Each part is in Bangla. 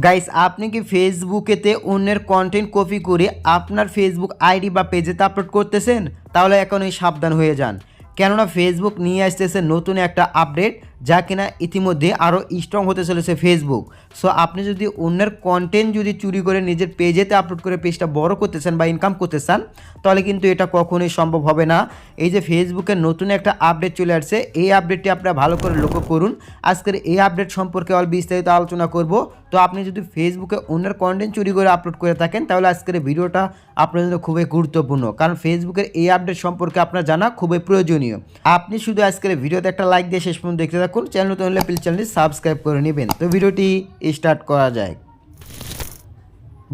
গাইস আপনি কি ফেসবুকেতে অন্যের কন্টেন্ট কপি করে আপনার ফেসবুক আইডি বা পেজেতে আপলোড করতেছেন? তাহলে এখনই সাবধান হয়ে যান। কেননা ফেসবুক নিয়ে আসতেছে নতুন একটা আপডেট যা কিনা ইতিমধ্যে আরও স্ট্রং হতে চলেছে ফেসবুক সো আপনি যদি অন্যের কন্টেন্ট যদি চুরি করে নিজের পেজেতে আপলোড করে পেজটা বড় করতে চান বা ইনকাম করতে চান, তাহলে কিন্তু এটা কখনোই সম্ভব হবে না। এই যে ফেসবুকের নতুন একটা আপডেট চলে আসছে, এই আপডেটটি আপনারা ভালো করে লক্ষ্য করুন। আজকের এই আপডেট সম্পর্কে অল বিস্তারিত আলোচনা করব। তো, আপনি যদি ফেসবুকে অন্যের কন্টেন্ট চুরি করে আপলোড করে থাকেন, তাহলে আজকের ভিডিওটা আপনার জন্য খুবই গুরুত্বপূর্ণ। কারণ ফেসবুকের এই আপডেট সম্পর্কে আপনার জানা খুবই প্রয়োজনীয়। আপনি শুধু আজকের ভিডিওতে একটা লাইক দিয়ে শেষ পর্যন্ত দেখতে চ্যানেল নতুন হলে প্লিজ চ্যানেলটি সাবস্ক্রাইব করে নেবেন। তো ভিডিওটি স্টার্ট করা যায়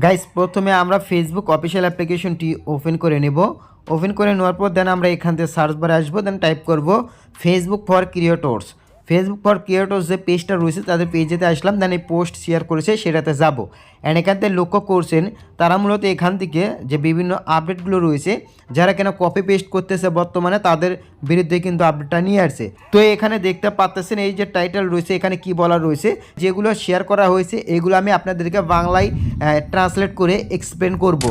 গাইস প্রথমে আমরা ফেসবুক অফিসিয়াল অ্যাপ্লিকেশনটি ওপেন করে নেব। ওপেন করে নেওয়ার পর দেন আমরা এখান থেকে সার্চ বারে আসব দেন টাইপ করব Facebook for creators Facebook for creators যে পেজটা রয়েছে, তাদের পেজেতে আসলাম দেন এই পোস্ট শেয়ার করেছে, সেটাতে যাব। অ্যান্ড এখান থেকে লক্ষ্য করছেন, তারা মূলত এখান থেকে যে বিভিন্ন আপডেটগুলো রয়েছে, যারা কেন কপি পেস্ট করতেছে বর্তমানে, তাদের বিরুদ্ধে কিন্তু আপডেটটা নিয়ে আসছে। তো এখানে দেখতে পাচ্তেছেন, এই যে টাইটেল রয়েছে, এখানে কি বলা রয়েছে, যেগুলো শেয়ার করা হয়েছে, এগুলো আমি আপনাদেরকে বাংলায় ট্রান্সলেট করে এক্সপ্লেন করব।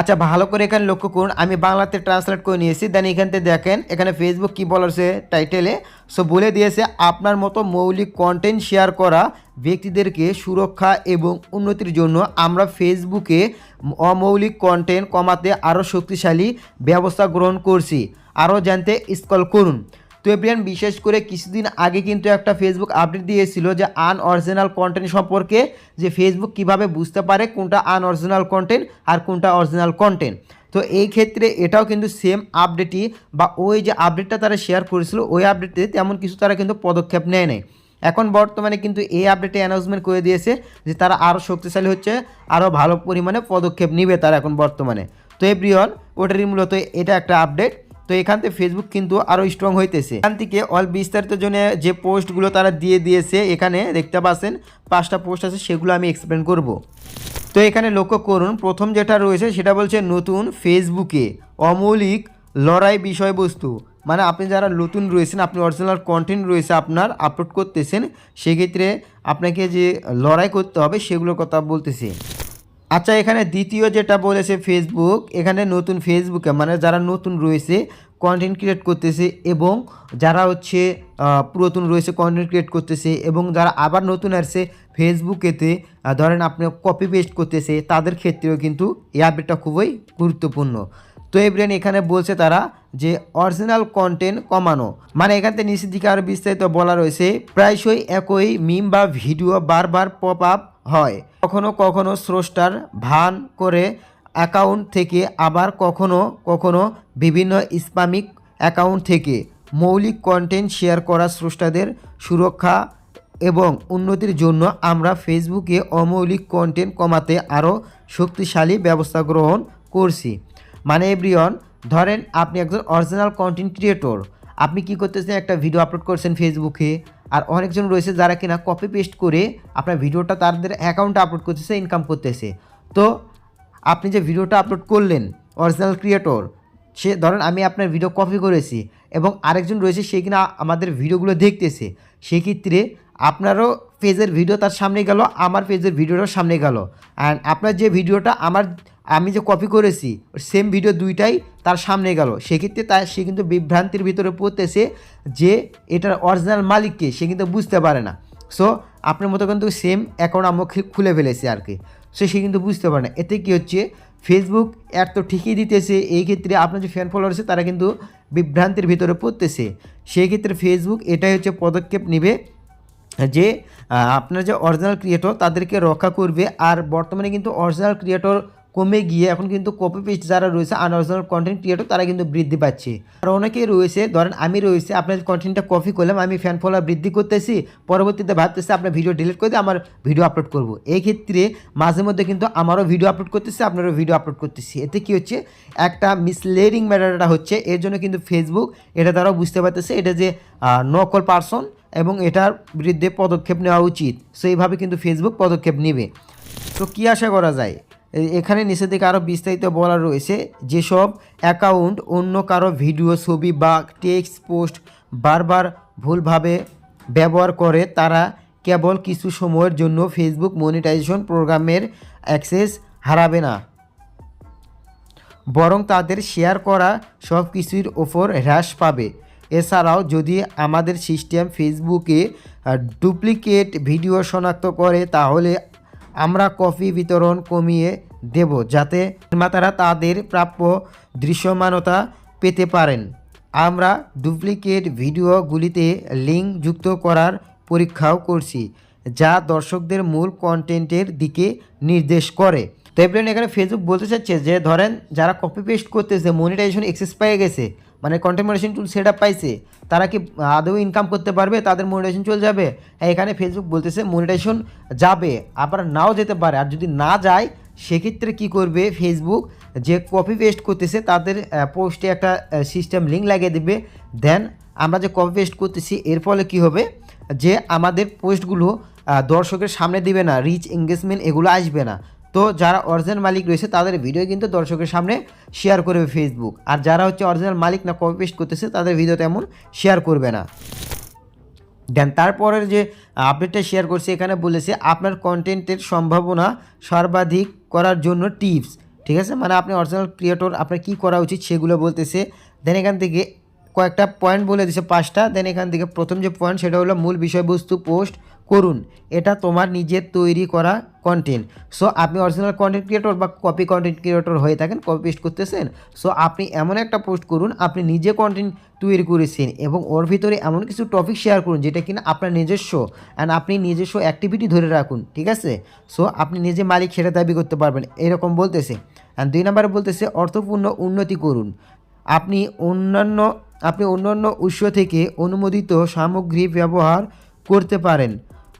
আচ্ছা ভালো করে এখানে লক্ষ্য করুন, আমি বাংলাতে ট্রান্সলেট করে নিয়েছি। দেন এখান থেকে দেখেন, এখানে ফেসবুক কী বলেছে টাইটেলে সো বলে দিয়েছে, আপনার মতো মৌলিক কন্টেন্ট শেয়ার করা ব্যক্তিদেরকে সুরক্ষা এবং উন্নতির জন্য আমরা ফেসবুকে অমৌলিক কন্টেন্ট কমাতে আরও শক্তিশালী ব্যবস্থা গ্রহণ করছি। আরও জানতে স্কল করুন। তো এপ্রিয়ান বিশেষ করে কিছুদিন আগে কিন্তু একটা ফেসবুক আপডেট দিয়েছিল যে আনঅরিজিনাল কন্টেন্ট সম্পর্কে, যে ফেসবুক কীভাবে বুঝতে পারে কোনটা আনঅরিজিনাল কন্টেন্ট আর কোনটা অরিজিনাল কন্টেন্ট তো এই ক্ষেত্রে এটাও কিন্তু সেম আপডেটই বা ওই যে আপডেটটা তারা শেয়ার করেছিল, ওই আপডেটে তেমন কিছু তারা কিন্তু পদক্ষেপ নেয় নেই। এখন বর্তমানে কিন্তু এই আপডেটে অ্যানাউন্সমেন্ট করে দিয়েছে যে তারা আরও শক্তিশালী হচ্ছে আরও ভালো পরিমাণে পদক্ষেপ নিবে তারা এখন বর্তমানে। তো এভরিওয়ান, ওটারই মূলত এটা একটা আপডেট তো এখান থেকে ফেসবুক কিন্তু আরও স্ট্রং হইতেছে। এখান থেকে অল বিস্তারিত জন্য যে পোস্টগুলো তারা দিয়ে দিয়েছে, এখানে দেখতে পাচ্ছেন, পাঁচটা পোস্ট আছে, সেগুলো আমি এক্সপ্লেন করব। তো এখানে লক্ষ্য করুন, প্রথম যেটা রয়েছে, সেটা বলছে নতুন ফেসবুকে অমৌলিক লড়াই বিষয়বস্তু। মানে আপনি যারা নতুন রয়েছেন, আপনি অরিজিনাল কন্টেন্ট রয়েছে আপনার আপলোড করতেছেন, সেক্ষেত্রে আপনাকে যে লড়াই করতে হবে, সেগুলোর কথা বলতেছি। আচ্ছা এখানে দ্বিতীয় যেটা বলেছে ফেসবুক এখানে নতুন ফেসবুকে মানে যারা নতুন রয়েছে কন্টেন্ট ক্রিয়েট করতেছে এবং যারা হচ্ছে পুরাতন রয়েছে কন্টেন্ট ক্রিয়েট করতেছে এবং যারা আবার নতুন আসছে ফেসবুকেতে ধরেন আপনি কপি পেস্ট করতেছে, তাদের ক্ষেত্রেও কিন্তু এই আপডেটটা খুবই গুরুত্বপূর্ণ। তো এব্রেন এখানে বলছে তারা যে অরিজিনাল কন্টেন্ট কমানো। মানে এখান থেকে নিচের দিকে আরও বিস্তারিত বলা রয়েছে, প্রায়শই একই মিম বা ভিডিও বারবার পপ আপ হয়। কখনো কখনো স্রষ্টার ভান করে অ্যাকাউন্ট থেকে, আবার কখনো কখনো বিভিন্ন ইসলামিক অ্যাকাউন্ট থেকে মৌলিক কন্টেন্ট শেয়ার করা স্রষ্টাদের সুরক্ষা এবং উন্নতির জন্য আমরা ফেসবুকে অমৌলিক কন্টেন্ট কমাতে আরও শক্তিশালী ব্যবস্থা গ্রহণ করছি। মানে এভরিওয়ান, ধরেন আপনি একজন অরিজিনাল কন্টেন্ট ক্রিয়েটর আপনি কি করতেছেন? একটা ভিডিও আপলোড করছেন ফেসবুকে আর অনেকজন রয়েছে যারা কিনা কপি পেস্ট করে আপনার ভিডিওটা তাদের অ্যাকাউন্টে আপলোড করতেছে ইনকাম করতেছে। তো আপনি যে ভিডিওটা আপলোড করলেন অরিজিনাল ক্রিয়েটর সে ধরেন আমি আপনার ভিডিও কপি করেছি এবং আরেকজন রয়েছে সে কিনা আমাদের ভিডিওগুলো দেখতেছে, সেক্ষেত্রে আপনারও পেজের ভিডিও তার সামনে গেল, আমার পেজের ভিডিওটাও সামনে গেল। অ্যান্ড আপনার যে ভিডিওটা আমার আমি যে কপি করেছি সেম ভিডিও দুইটাই তার সামনে গেল। সেক্ষেত্রে তার সে কিন্তু বিভ্রান্তির ভিতরে পড়তেছে যে এটার অরিজিনাল মালিককে সে কিন্তু বুঝতে পারে না। সো আপনার মতো কিন্তু সেম অ্যাকাউন্ট আমরা খু- খুলে ফেলেছে আর কি। সো সে কিন্তু বুঝতে পারে না। এতে কি হচ্ছে ফেসবুক অ্যাড তো ঠিকই দিতেছে, এই ক্ষেত্রে আপনার যে ফ্যান ফলোয়ার আছে, তারা কিন্তু বিভ্রান্তির ভিতরে পড়তেছে। সেই ক্ষেত্রে ফেসবুক এটাই হচ্ছে পদক্ষেপ নেবে যে আপনার যে অরিজিনাল ক্রিয়েটর তাদেরকে রক্ষা করবে। আর বর্তমানে কিন্তু অরিজিনাল ক্রিয়েটর কমে গিয়ে এখন কিন্তু কপি পেস্ট যারা রয়েছে আনঅরিজিনাল কন্টেন্ট ক্রিয়েটর তারা কিন্তু বৃদ্ধি পাচ্ছে। আর অনেকেই রয়েছে, ধরেন আমি রয়েছে, আপনার কন্টেন্টটা কপি করলাম, আমি ফ্যান ফলোয়ার বৃদ্ধি করতেছি, পরবর্তীতে ভাবতেছি আপনার ভিডিও ডিলিট করে আমার ভিডিও আপলোড করব। এই ক্ষেত্রে মাঝে মধ্যে কিন্তু আমারও ভিডিও আপলোড করতেছি, আপনারও ভিডিও আপলোড করতেছি। এতে কি হচ্ছে? একটা মিসলেডিং ম্যাটারটা হচ্ছে, এর জন্য কিন্তু ফেসবুক এটা তারাও বুঝতে পারতেছে, এটা যে নকল পার্সন এবং এটার বিরুদ্ধে পদক্ষেপ নেওয়া উচিত। সো এইভাবে কিন্তু ফেসবুক পদক্ষেপ নেবে। তো কী আশা করা যায়? এখানে নিচের দিকে আরও বিস্তারিত বলা রয়েছে যেসব অ্যাকাউন্ট অন্য কারও ভিডিও ছবি বা টেক্সট পোস্ট বারবার ভুলভাবে ব্যবহার করে, তারা কেবল কিছু সময়ের জন্য ফেসবুক মনিটাইজেশন প্রোগ্রামের অ্যাক্সেস হারাবে না। বরং তাদের শেয়ার করা সব কিছুর ওপর হ্রাস পাবে। এছাড়াও যদি আমাদের সিস্টেম ফেসবুকে ডুপ্লিকেট ভিডিও শনাক্ত করে, তাহলে আমরা কফি বিতরণ কমিয়ে দেব যাতে নির্মাতারা তাদের প্রাপ্য দৃশ্যমানতা পেতে পারেন। আমরা ডুপ্লিকেট ভিডিওগুলিতে লিঙ্ক যুক্ত করার পরীক্ষাও করছি, যা দর্শকদের মূল কন্টেন্টের দিকে নির্দেশ করে। তো এবার এখানে ফেসবুক বলতে চাচ্ছে যে, ধরেন যারা কপি পেস্ট করতেছে মনিটাইজেশন এক্সেস পেয়ে গেছে মানে কন্টেন্ট মনিটাইজেশন টুল সেট পাইছে, তারা কি আদৌ ইনকাম করতে পারবে? তাদের মনিটাইজেশন চলে যাবে? হ্যাঁ এখানে ফেসবুক বলতেছে মনিটাইজেশন যাবে, আবার নাও যেতে পারে। আর যদি না যায়, সেক্ষেত্রে কি করবে ফেসবুক যে কপি পেস্ট করতেছে, তাদের পোস্টে একটা সিস্টেম লিঙ্ক লাগিয়ে দেবে। দেন আমরা যে কপি পেস্ট করতেছি, এর ফলে কি হবে? যে আমাদের পোস্টগুলো দর্শকের সামনে দিবে না রিচ এঙ্গেজমেন্ট এগুলো আসবে না। তো যারা অরিজিনাল মালিক রয়েছে, তাদের ভিডিও কিন্তু দর্শকের সামনে শেয়ার করবে ফেসবুক আর যারা হচ্ছে অরিজিনাল মালিক না কপি পেস্ট করতেছে, তাদের ভিডিও তেমন শেয়ার করবে না। দেন তারপরের যে আপডেটটা শেয়ার করছে, এখানে বলেছে, আপনার কন্টেন্টের সম্ভাবনা সর্বাধিক করার জন্য টিপস ঠিক আছে? মানে আপনি অরিজিনাল ক্রিয়েটর আপনার কী করা উচিত সেগুলো বলতেছে। দেন এখান থেকে কয়েকটা পয়েন্ট বলে দিছে, পাঁচটা। দেন এখান থেকে প্রথম যে পয়েন্ট সেটা হলো মূল বিষয়বস্তু পোস্ট করুন। এটা তোমার নিজের তৈরি করা কন্টেন্ট সো আপনি অরিজিনাল কন্টেন্ট ক্রিয়েটর বা কপি কন্টেন্ট ক্রিয়েটর হয়ে থাকেন কপি পেস্ট করতেছেন। সো আপনি এমন একটা পোস্ট করুন, আপনি নিজে কন্টেন্ট তৈরি করেছেন এবং ওর ভিতরে এমন কিছু টপিক শেয়ার করুন যেটা কিনা আপনার নিজস্ব। অ্যান্ড আপনি নিজস্ব অ্যাক্টিভিটি ধরে রাখুন, ঠিক আছে? সো আপনি নিজে মালিক সেটা দাবি করতে পারবেন, এরকম বলতেছে। অ্যান্ড দুই নম্বরে বলতেছে, অর্থপূর্ণ উন্নতি করুন। আপনি অন্যান্য আপনি অন্যান্য উৎস থেকে অনুমোদিত সামগ্রী ব্যবহার করতে পারেন।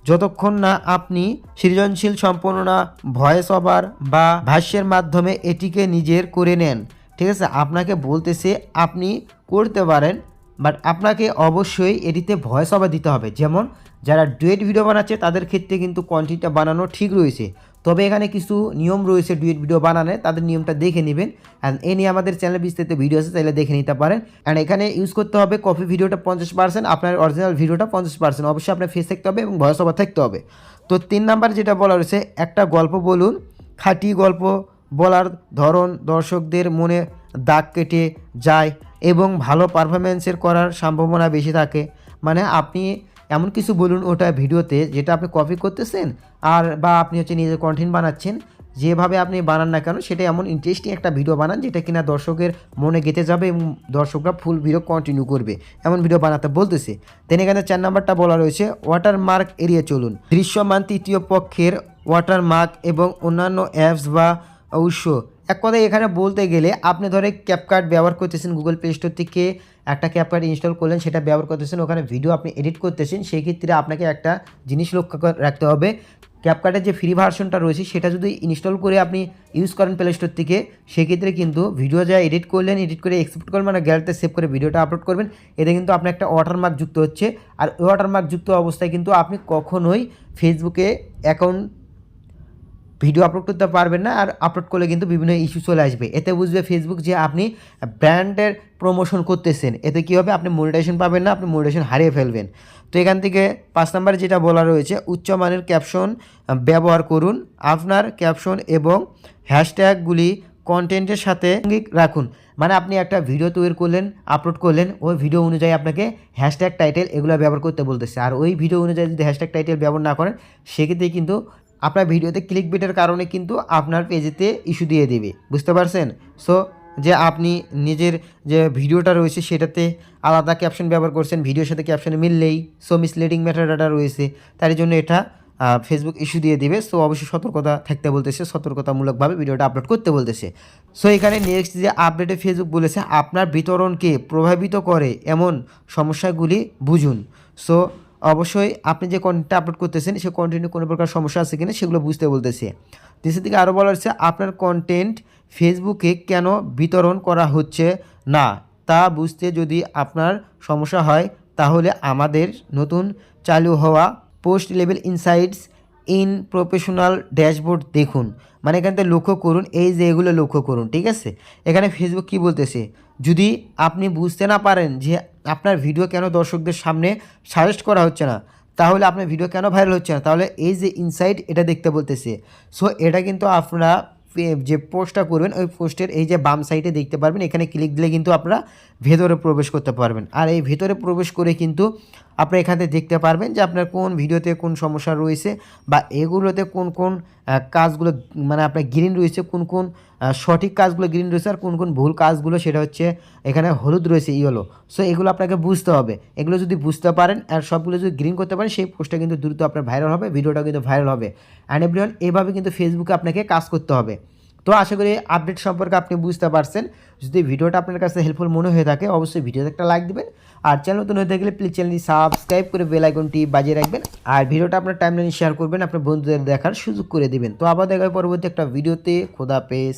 যতক্ষণ না আপনি সৃজনশীল সম্পন্ননা ভয়েস ওভার বা ভাষ্যের মাধ্যমে এটিকে নিজের করে নেন, ঠিক আছে? আপনাকে বলতেছে আপনি করতে পারেন বাট আপনাকে অবশ্যই এটিতে ভয়েস ওভার দিতে হবে। যেমন, যারা ডুয়েট ভিডিও বানাচ্ছে, তাদের ক্ষেত্রে কিন্তু কন্টেন্টটা বানানো ঠিক রয়েছে। তবে এখানে কিছু নিয়ম রয়েছে ডুয়েট ভিডিও বানানোর, তাদের নিয়মটা দেখে নেবেন। অ্যান্ড এ নিয়ে আমাদের চ্যানেল বিস্তারিত ভিডিও আছে তাহলে দেখে নিতে পারেন। অ্যান্ড এখানে ইউজ করতে হবে কপি ভিডিওটা পঞ্চাশ পার্সেন্ট আপনার অরিজিনাল ভিডিওটা পঞ্চাশ পার্সেন্ট অবশ্যই আপনার ফেস থাকতে হবে এবং ভয়েস ওভার থাকতে হবে। তো তিন নাম্বার যেটা বলা রয়েছে একটা গল্প বলুন, খাঁটি গল্প বলার ধরন দর্শকদের মনে দাগ কেটে যায় এবং ভালো পারফরমেন্সের করার সম্ভাবনা বেশি থাকে। মানে আপনি এমন কিছু বলুন ওটা ভিডিওতে যেটা আপনি কপি করতেছেন আর বা আপনি হচ্ছে নিজের কন্টেন্ট বানাচ্ছেন। যেভাবে আপনি বানান না কেন সেটা এমন ইন্টারেস্টিং একটা ভিডিও বানান যেটা কিনা দর্শকের মনে গেঁথে যাবে এবং দর্শকরা ফুল ভিডিও কন্টিনিউ করবে। এমন ভিডিও বানাতে বলতেছে। দেন এখানে চার নাম্বারটা বলা রয়েছে ওয়াটারমার্ক এড়িয়ে চলুন। দৃশ্যমান তৃতীয় পক্ষের ওয়াটারমার্ক এবং অন্যান্য অ্যাপস বা উৎস। এক কথায় এখানে বলতে গেলে আপনি ধরে ক্যাপকার্ট ব্যবহার করতেছেন গুগল প্লে স্টোর থেকে, একটা ক্যাপকার্ট ইনস্টল করলেন, সেটা ব্যবহার করতেছেন, ওখানে ভিডিও আপনি এডিট করতেছেন, সেই ক্ষেত্রে আপনাকে একটা জিনিস লক্ষ্য রাখতে হবে। ক্যাপকার্টের যে ফ্রি ভার্সনটা রয়েছে, সেটা যদি ইনস্টল করে আপনি ইউজ করেন প্লে স্টোর থেকে সেক্ষেত্রে কিন্তু ভিডিও যা এডিট করলেন এডিট করে এক্সপোর্ট করবেন মানে গ্যালারিতে সেভ করে ভিডিওটা আপলোড করবেন, এতে কিন্তু আপনার একটা ওয়াটারমার্ক যুক্ত হচ্ছে। আর ওয়াটারমার্ক যুক্ত অবস্থায় কিন্তু আপনি কখনোই ফেসবুকে অ্যাকাউন্ট ভিডিও আপলোড করতে পারবেন না আর আপলোড করলে কিন্তু বিভিন্ন ইস্যু চলে আসবে। এতে বুঝবে ফেসবুক যে আপনি ব্র্যান্ডের প্রমোশন করতেছেন। এতে কী হবে? আপনি মনিটাইজেশন পাবেন না, আপনি মনিটাইজেশন হারিয়ে ফেলবেন। তো এখান থেকে পাঁচ নম্বরে যেটা বলা রয়েছে উচ্চমানের ক্যাপশন ব্যবহার করুন। আপনার ক্যাপশন এবং হ্যাশট্যাগুলি কন্টেন্টের সাথে রাখুন। মানে আপনি একটা ভিডিও তৈরি করলেন আপলোড করলেন, ওই ভিডিও অনুযায়ী আপনাকে হ্যাশট্যাগ টাইটেল এগুলো ব্যবহার করতে বলতেছে। আর ওই ভিডিও অনুযায়ী যদি হ্যাশট্যাগ টাইটেল ব্যবহার না করেন, সেক্ষেত্রে কিন্তু আপনার ভিডিওতে ক্লিক বিটের কারণে কিন্তু আপনার পেজেতে ইস্যু দিয়ে দেবে, বুঝতে পারছেন? সো যে আপনি নিজের যে ভিডিওটা রয়েছে সেটাতে আলাদা ক্যাপশন ব্যবহার করছেন, ভিডিওর সাথে ক্যাপশন মিললেই সো মিসলিডিং ম্যাটারটা রয়েছে তার জন্য এটা ফেসবুক ইস্যু দিয়ে দিবে। সো অবশ্যই সতর্কতা থাকতে বলতেছে, সতর্কতামূলকভাবে ভিডিওটা আপলোড করতে বলতেছে। সো এখানে নেক্সট যে আপডেটে ফেসবুক বলেছে, আপনার বিতরণকে প্রভাবিত করে এমন সমস্যাগুলি বুঝুন। সো অবশ্যই আপনি যে কন্টেন্টটা আপলোড করতেছেন সে কন্টেন্টে কোনো প্রকার সমস্যা আছে কিনা সেগুলো বুঝতে বলতেছে। দেশের দিকে আরও বলা হচ্ছে আপনার কন্টেন্ট ফেসবুকে কেন বিতরণ করা হচ্ছে না? তা বুঝতে যদি আপনার সমস্যা হয়, তাহলে আমাদের নতুন চালু হওয়া post level insights in professional dashboard দেখুন। মানে এখান থেকে লক্ষ্য করুন, এই যে এগুলো লক্ষ্য করুন, ঠিক আছে? এখানে ফেসবুক কি বলতেছে? যদি আপনি বুঝতে না পারেন যে আপনার ভিডিও কেন দর্শকদের সামনে সাজেস্ট করা হচ্ছে না? তাহলে আপনার ভিডিও কেন ভাইরাল হচ্ছে না? তাহলে এই যে ইনসাইট এটা দেখতে বলতেছে। সো এটা কিন্তু আপনারা যে পোস্টটা করবেন, ওই পোস্টের এই যে বাম সাইডে দেখতে পারবেন। এখানে ক্লিক দিলে কিন্তু আপনারা ভেতরে প্রবেশ করতে পারবেন। আর এই ভেতরে প্রবেশ করে কিন্তু আপনারা এখানে দেখতে পারবেন যে আপনার কোন ভিডিওতে কোন সমস্যা রয়েছে বা এগুলোতে কোন কোন কাজগুলো মানে আপনার গ্রিন রয়েছে, কোন কোন সঠিক কাজগুলো গ্রিন রয়েছে আর কোন কোন ভুল কাজগুলো সেটা হচ্ছে এখানে হলুদ রয়েছে ইয়েলো সো এগুলো আপনাকে বুঝতে হবে। এগুলো যদি বুঝতে পারেন আর সবগুলো যদি গ্রিন করতে পারেন, সেই পোস্টটা কিন্তু দ্রুত আপনার ভাইরাল হবে ভিডিওটা কিন্তু ভাইরাল হবে। অ্যান্ড এভরিওয়ান এইভাবে কিন্তু ফেসবুকে আপনাকে কাজ করতে হবে। তো আশা করি আপডেট সম্পর্কে আপনি বুঝতে পারছেন। যদি ভিডিওটা আপনার কাছে হেল্পফুল মনে হয়ে থাকে, অবশ্যই ভিডিওতে একটা লাইক দেবেন। আর চ্যানেল নতুন হয়ে থাকলে প্লিজ চ্যানেলটি সাবস্ক্রাইব করে বেল আইকনটি বাজিয়ে রাখবেন। আর ভিডিওটা আপনার টাইমলাইনে শেয়ার করবেন, আপনার বন্ধুদের দেখার সুযোগ করে দেবেন। তো আবার দেখা পরবর্তী একটা ভিডিওতে। খোদা পেস